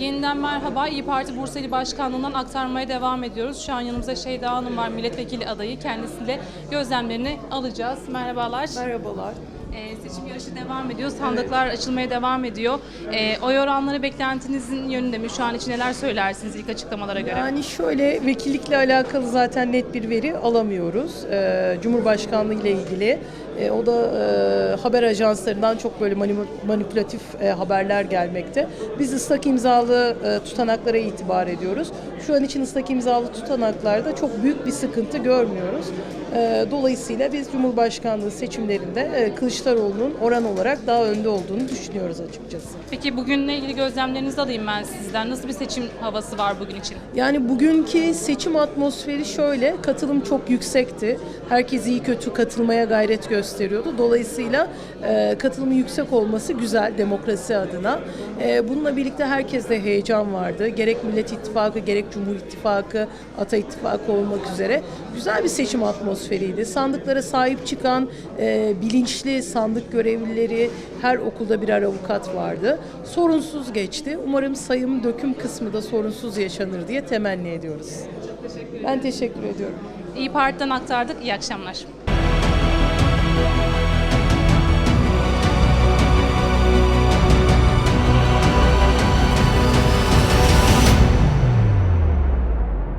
Yeniden merhaba. İyi Parti Bursa İl Başkanlığı'ndan aktarmaya devam ediyoruz. Şu an yanımızda Şeyda Hanım var, milletvekili adayı. Kendisiyle gözlemlerini alacağız. Merhabalar. Merhabalar. Ee, seçim yarışı devam ediyor. Sandıklar açılmaya devam ediyor. Ee, oy oranları beklentinizin yönünde mi? Şu an için neler söylersiniz ilk açıklamalara göre? Yani şöyle vekillikle alakalı zaten net bir veri alamıyoruz. Ee, Cumhurbaşkanlığı ile ilgili. Ee, o da e, haber ajanslarından çok böyle mani- manipülatif e, haberler gelmekte. Biz ıslak imzalı e, tutanaklara itibar ediyoruz. Şu an için ıslak imzalı tutanaklarda çok büyük bir sıkıntı görmüyoruz. Ee, dolayısıyla biz Cumhurbaşkanlığı seçimlerinde e, Kılıçdaroğlu'nun oran olarak daha önde olduğunu düşünüyoruz açıkçası. Peki bugünle ilgili gözlemlerinizi alayım ben sizden. Nasıl bir seçim havası var bugün için? Yani bugünkü seçim atmosferi şöyle, katılım çok yüksekti. Herkes iyi kötü katılmaya gayret gösteriyordu. Dolayısıyla e, katılımın yüksek olması güzel demokrasi adına. E, bununla birlikte herkeste heyecan vardı. Gerek Millet İttifakı, gerek Cumhur İttifakı, Ata İttifakı olmak üzere. Güzel bir seçim atmosferiydi. Sandıklara sahip çıkan e, bilinçli sandık görevlileri, her okulda birer avukat vardı. Sorunsuz geçti. Umarım sayım döküm kısmı da sorunsuz yaşanır diye temenni ediyoruz. Ben teşekkür ediyorum. İyi Parti'den aktardık. İyi akşamlar.